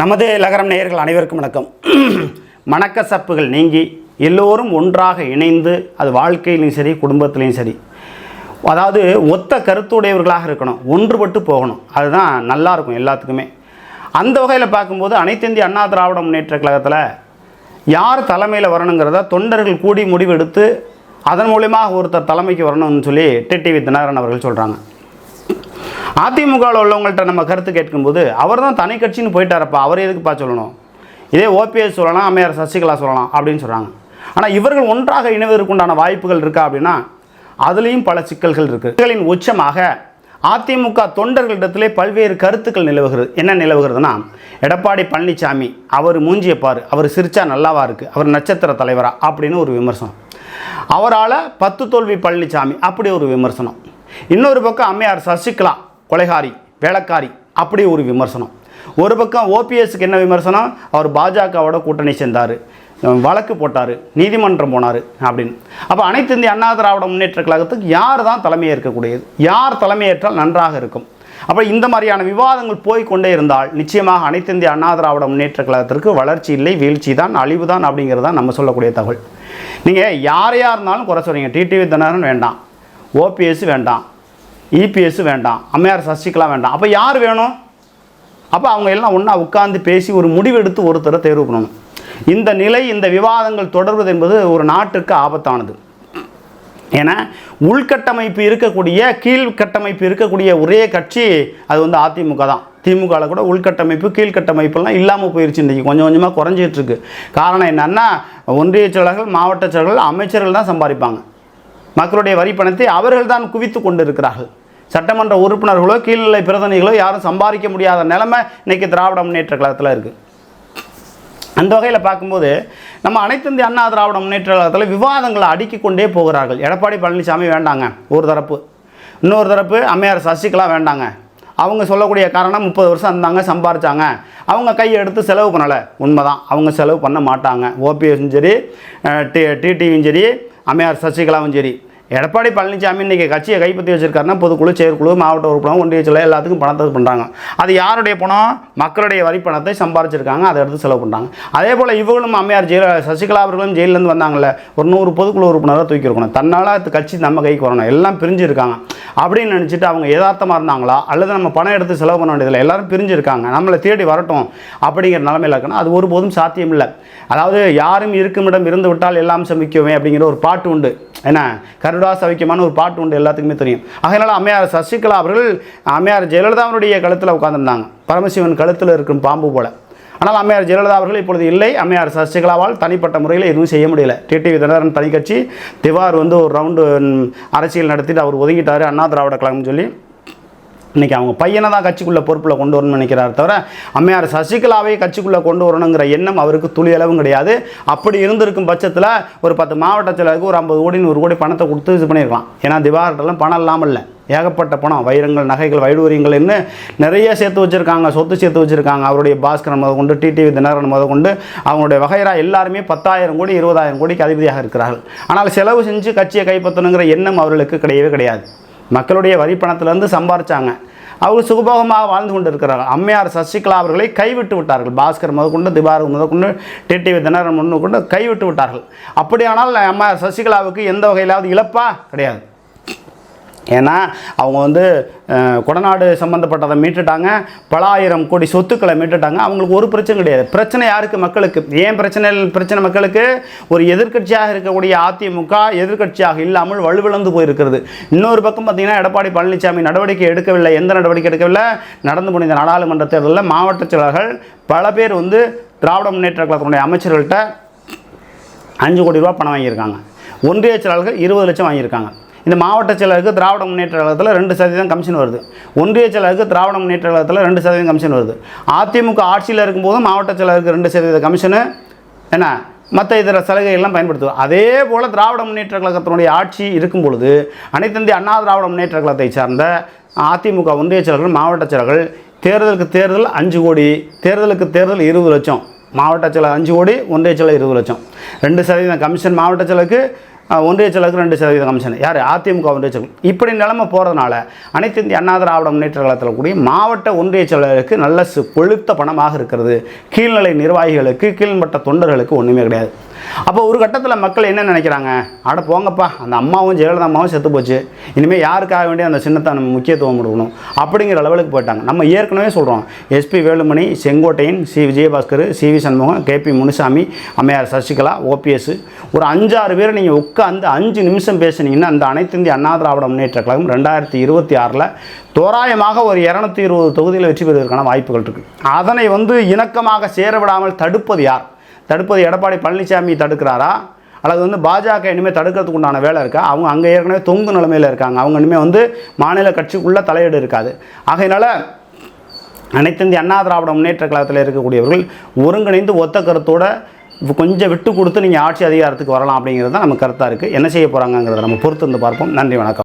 நமது லகரம் நேயர்கள் அனைவருக்கும் வணக்கம். மனக்கசப்புகள் நீங்கி எல்லோரும் ஒன்றாக இணைந்து அது வாழ்க்கையிலையும் சரி குடும்பத்திலையும் சரி அதாவது ஒத்த கருத்துடையவர்களாக இருக்கணும் ஒன்றுபட்டு போகணும். அதுதான் நல்லா இருக்கும் எல்லாத்துக்குமே. அந்த வகையில் பார்க்கும்போது அனைத்து இந்திய அண்ணா திராவிட முன்னேற்ற கழகத்தில் யார் தலைமையில் வரணுங்கிறத தொண்டர்கள் கூடி முடிவெடுத்து அதன் மூலியமாக ஒருத்தர் தலைமைக்கு வரணும்னு சொல்லி டிடிவி தினகரன் அவர்கள் சொல்கிறாங்க அதிமுகவில் உள்ளவங்கள்ட்ட நம்ம கருத்து கேட்கும்போது அவர் தான் தனி கட்சின்னு போயிட்டாரப்பா. அவர் எதுக்குப்பா சொல்லணும்? இதே ஓபிஎஸ் சொல்லலாம் அம்மையார் சசிகலா சொல்லலாம் அப்படின்னு சொல்கிறாங்க ஆனால் இவர்கள் ஒன்றாக இணைவதற்குண்டான வாய்ப்புகள் இருக்கா அப்படின்னா அதுலேயும் பல சிக்கல்கள் இருக்குது சிக்கலின் உச்சமாக அதிமுக தொண்டர்களிடத்திலே பல்வேறு கருத்துக்கள் நிலவுகிறது. என்ன நிலவுகிறதுனா எடப்பாடி பழனிசாமி அவர் மூஞ்சியை அவர் சிரிச்சா நல்லாவா இருக்குது அவர் நட்சத்திர தலைவரா அப்படின்னு ஒரு விமர்சனம். அவரால் பத்து தோல்வி பழனிசாமி அப்படி ஒரு விமர்சனம். இன்னொரு பக்கம் அம்மையார் சசிகலா கொலைகாரி வேலைக்காரி அப்படி ஒரு விமர்சனம். ஒரு பக்கம் ஓபிஎஸ்க்கு என்ன விமர்சனம்? அவர் பாஜகவோட கூட்டணி சேர்ந்தார். வழக்கு போட்டார் நீதிமன்றம் போனார் அப்படின்னு. அப்போ அனைத்து இந்திய அண்ணா திராவிட முன்னேற்ற கழகத்துக்கு யார் தான் தலைமையை இருக்கக்கூடியது யார் தலைமையேற்றால் நன்றாக இருக்கும்? அப்போ இந்த மாதிரியான விவாதங்கள் போய் கொண்டே இருந்தால் நிச்சயமாக அனைத்து இந்திய அண்ணா திராவிட முன்னேற்ற கழகத்திற்கு வளர்ச்சி இல்லை வீழ்ச்சி தான் அழிவு தான் அப்படிங்கிறது தான் நம்ம சொல்லக்கூடிய தகவல். நீங்கள் யாரையாக இருந்தாலும் குறை சொல்கிறீங்க டிடிவி தினகரன் வேண்டாம். ஓபிஎஸ் வேண்டாம். இபிஎஸ் வேண்டாம் அம்மையார் சசிகலா வேண்டாம். அப்போ யார் வேணும்? அப்போ அவங்க எல்லாம் ஒன்றா உட்காந்து பேசி ஒரு முடிவெடுத்து ஒருத்தரை தேர்வு பண்ணணும். இந்த நிலை இந்த விவாதங்கள் தொடர்வது என்பது ஒரு நாட்டுக்கு ஆபத்தானது. ஏன்னா உள்கட்டமைப்பு இருக்கக்கூடிய கீழ்கட்டமைப்பு இருக்கக்கூடிய ஒரே கட்சி அது வந்து அதிமுக தான். திமுகவில் கூட உள்கட்டமைப்பு கீழ்கட்டமைப்புலாம் இல்லாமல் போயிருச்சு இன்றைக்கி கொஞ்சம் கொஞ்சமாக குறைஞ்சிட்ருக்கு காரணம் என்னென்னா ஒன்றிய செயலர்கள் மாவட்ட செயலர்கள் அமைச்சர்கள் தான் சம்பாதிப்பாங்க. மக்களுடைய வரி பணத்தை அவர்கள் தான் குவித்து கொண்டு இருக்கிறார்கள் சட்டமன்ற உறுப்பினர்களோ கீழ்நிலை பிரதிநிதிகளோ யாரும் சம்பாதிக்க முடியாத நிலைமை இன்னைக்கு திராவிட முன்னேற்ற கழகத்தில் இருக்குது அந்த வகையில் பார்க்கும்போது நம்ம அனைத்து இந்திய அண்ணா திராவிட முன்னேற்ற கழகத்தில் விவாதங்களை அடுக்கிக்கொண்டே போகிறார்கள். எடப்பாடி பழனிசாமி வேண்டாங்க ஒரு தரப்பு. இன்னொரு தரப்பு அம்மையார் சசிகலா வேண்டாங்க. அவங்க சொல்லக்கூடிய காரணம் முப்பது வருஷம் இருந்தாங்க சம்பாரித்தாங்க அவங்க கையை எடுத்து செலவு பண்ணலை. உண்மைதான் அவங்க செலவு பண்ண மாட்டாங்க. ஓபிஎஸும் சரி டி டிடிவியும் சரி அம்மையார் சசிகலாவும் சரி. எடப்பாடி பழனிசாமி இன்றைக்கி கட்சியை கைப்பற்றி வச்சிருக்காருன்னா பொதுக்குழு செயற்குழு மாவட்ட உறுப்பினர் ஒன்றிய செயலர் எல்லாத்துக்கும் பணத்தை பண்ணுறாங்க அது யாருடைய பணம்? மக்களுடைய வரி பணத்தை சம்பாரிச்சிருக்காங்க அதை எடுத்து செலவு பண்ணுறாங்க அதே போல் இவங்களும் அம்மையார் ஜெயில சசிகலா அவர்களும் ஜெயிலேருந்து வந்தாங்கல்ல ஒரு நூறு பொதுக்குழு உறுப்பினராக தூக்கி இருக்கணும். தன்னால் கட்சி நம்ம கைக்கு வரணும். எல்லாம் பிரிஞ்சிருக்காங்க. அப்படின்னு நினச்சிட்டு அவங்க யதார்த்தமாக இருந்தாங்களா? அல்லது நம்ம பணம் எடுத்து செலவு பண்ண வேண்டியதில்லை? எல்லாரும் பிரிஞ்சு இருக்காங்க நம்மளை தேடி வரட்டும் அப்படிங்கிற நிலமையில் இருக்கணும். அது ஒருபோதும் சாத்தியம் இல்லை. அதாவது யாரும் இருக்குமிடம் இருந்து விட்டால் எல்லாம் சமிக்குமே அப்படிங்கிற ஒரு பாட்டு உண்டு. என்ன? கருடா வைக்கமான ஒரு பாட்டு உண்டு எல்லாத்துக்குமே தெரியும். அதனால் அம்மையார் சசிகலா அவர்கள் அம்மையார் ஜெயலலிதாவுடைய கழுத்தில் உட்காந்துருந்தாங்க பரமசிவன் கழுத்தில் இருக்கும் பாம்பு போல. ஆனால் அம்மையார் ஜெயலலிதா அவர்கள் இப்பொழுது இல்லை. அம்மையார் சசிகலாவால் தனிப்பட்ட முறையில் எதுவும் செய்ய முடியல. டிடிவி தினகரன் தனி கட்சி திவார் வந்து ஒரு ரவுண்டு அரசியல் நடத்திட்டு அவர் ஒதுங்கிட்டார். அண்ணா திராவிட கழகம்னு சொல்லி. இன்றைக்கி அவங்க பையனை தான் கட்சிக்குள்ளே பொறுப்பில் கொண்டு வரணும்னு நினைக்கிறார் தவிர அம்மையார் சசிகலாவை கட்சிக்குள்ளே கொண்டு வரணுங்கிற எண்ணம் அவருக்கு துளி அளவும் கிடையாது. அப்படி இருந்திருக்கும் பட்சத்தில் ஒரு பத்து மாவட்ட செயலருக்கு ஒரு ஐம்பது கோடி ஒரு கோடி பணத்தை கொடுத்து இது பண்ணியிருக்கலாம். ஏன்னா திவாகர்ட்டெல்லாம் பணம் இல்லாமல் இல்லை. ஏகப்பட்ட பணம் வைரங்கள் நகைகள் வைடூரியங்கள்னு நிறைய சேர்த்து வச்சுருக்காங்க சொத்து சேர்த்து வச்சுருக்காங்க. அவருடைய பாஸ்கரன் முத கொண்டு டிடிவி தினகரன் முத கொண்டு அவங்களுடைய வகைரா எல்லாருமே பத்தாயிரம் கோடி இருபதாயிரம் கோடிக்கு அதிபதியாக இருக்கிறார்கள். ஆனால் செலவு செஞ்சு கட்சியை கைப்பற்றணுங்கிற எண்ணம் அவர்களுக்கு கிடையவே கிடையாது. மக்களுடைய வரி பணத்திலேருந்து சம்பாரிச்சாங்க. அவங்க சுகபோகமாக வாழ்ந்து கொண்டு இருக்கிறார்கள் அம்மையார் சசிகலா அவர்களை கைவிட்டு விட்டார்கள். பாஸ்கர் முதற்கொண்டு திபாரு முதற்கொண்டு டிடிவி தினகரன் முன்னு கொண்டு கைவிட்டு விட்டார்கள். அப்படியானால் அம்மையார் சசிகலாவுக்கு எந்த வகையிலாவது இழப்பா? கிடையாது. ஏன்னா அவங்க வந்து கொடநாடு சம்மந்தப்பட்டதை மீட்டுட்டாங்க பல ஆயிரம் கோடி சொத்துக்களை மீட்டுட்டாங்க. அவங்களுக்கு ஒரு பிரச்சனை கிடையாது. பிரச்சனை யாருக்கு? மக்களுக்கு. ஏன் பிரச்சனை பிரச்சனை மக்களுக்கு? ஒரு எதிர்க்கட்சியாக இருக்கக்கூடிய அதிமுக எதிர்க்கட்சியாக இல்லாமல் வலுவிழந்து போயிருக்கிறது. இன்னொரு பக்கம் பார்த்தீங்கன்னா எடப்பாடி பழனிசாமி நடவடிக்கை எடுக்கவில்லை. எந்த நடவடிக்கை எடுக்கவில்லை? நடந்து முடிந்த நாடாளுமன்ற தேர்தலில் மாவட்ட செயலர்கள் பல பேர் வந்து திராவிட முன்னேற்ற கழகத்தினுடைய அமைச்சர்கள்ட்ட அஞ்சு கோடி ரூபா பணம் வாங்கியிருக்காங்க. ஒன்றிய செயலாளர்கள் இருபது லட்சம் வாங்கியிருக்காங்க. இந்த மாவட்ட செயலருக்கு திராவிட முன்னேற்ற கழகத்தில் ரெண்டு சதவீதம் கமிஷன் வருது. ஒன்றிய செயலருக்கு திராவிட முன்னேற்ற கழகத்தில் ரெண்டு சதவீதம் கமிஷன் வருது. அதிமுக ஆட்சியில் இருக்கும்போது மாவட்ட செயலருக்கு ரெண்டு சதவீத கமிஷனு என்ன மற்ற இதர சலுகைகள்லாம் பயன்படுத்துவோம் அதே போல் திராவிட முன்னேற்ற கழகத்தினுடைய ஆட்சி இருக்கும் பொழுது அனைத்தந்தி அண்ணா திராவிட முன்னேற்ற கழகத்தை சார்ந்த அதிமுக ஒன்றிய செயலர்கள் மாவட்ட செயலர்கள் தேர்தலுக்கு தேர்தல் அஞ்சு கோடி தேர்தலுக்கு தேர்தல் இருபது லட்சம். மாவட்ட செயலர் அஞ்சு கோடி ஒன்றிய செயலர் இருபது லட்சம். ரெண்டு சதவீதம் கமிஷன் மாவட்ட செயலருக்கு ஒன்றிய செயலருக்கு ரெண்டு சதவீத கமிஷன். யார்? அதிமுக ஒன்றிய செயலர் இப்படி நிலைமை போகிறதுனால அனைத்து இந்திய அண்ணா திராவிட முன்னேற்ற கழகத்தில் கூடிய மாவட்ட ஒன்றிய செயலருக்கு நல்ல சு- கொழுத்த பணமாக இருக்கிறது. கீழ்நிலை நிர்வாகிகளுக்கு கீழ்மட்ட தொண்டர்களுக்கு ஒன்றுமே கிடையாது. அப்போ ஒரு கட்டத்தில் மக்கள் என்ன நினைக்கிறாங்க? அட போங்கப்பா அந்த அம்மாவும் ஜெயலலிதா அம்மாவும் செத்து போச்சு. இனிமேல் யாருக்காக வேண்டிய அந்த சின்னத்தை நம்ம முக்கியத்துவம் கொடுக்கணும்? அப்படிங்கிற லெவலுக்கு போயிட்டாங்க. நம்ம ஏற்கனவே சொல்கிறோம் SP Velumani Sengottaiyan C Vijayabaskar C V Shanmugam KP Munusamy அம்மையார் சசிகலா ஓபிஎஸ் ஒரு அஞ்சாறு பேர் நீங்கள் உட்காந்து அஞ்சு நிமிஷம் பேசுனீங்கன்னா அந்த அனைத்து இந்திய அண்ணா திராவிட முன்னேற்ற கழகம் ரெண்டாயிரத்தி இருபத்தி ஆறில் தோராயமாக ஒரு இரநூத்தி இருபது தொகுதியில் வெற்றி பெறுவதற்கான வாய்ப்புகள் இருக்குது அதனை வந்து இணக்கமாக சேர விடாமல் தடுப்பது யார்? தடுப்பது எடப்பாடி பழனிசாமி தடுக்கிறாரா? அல்லது வந்து பாஜக இனிமேல் தடுக்கிறதுக்கு உண்டான வேலை இருக்கா? அவங்க அங்கே ஏற்கனவே தொங்கு நிலைமையில் இருக்காங்க. அவங்க இனிமேல் வந்து மாநில கட்சிக்குள்ளே தலையீடு இருக்காது. ஆகையினால அனைத்து இந்திய அண்ணா திராவிட முன்னேற்ற கழகத்தில் இருக்கக்கூடியவர்கள் ஒருங்கிணைந்து ஒத்த கருத்தோட கொஞ்சம் விட்டு கொடுத்து நீங்கள் ஆட்சி அதிகாரத்துக்கு வரலாம் அப்படிங்கிறது தான் நம்ம கருத்தாக இருக்குது என்ன செய்ய போகிறாங்கங்கிறத நம்ம பொறுத்து இருந்து பார்ப்போம். நன்றி வணக்கம்.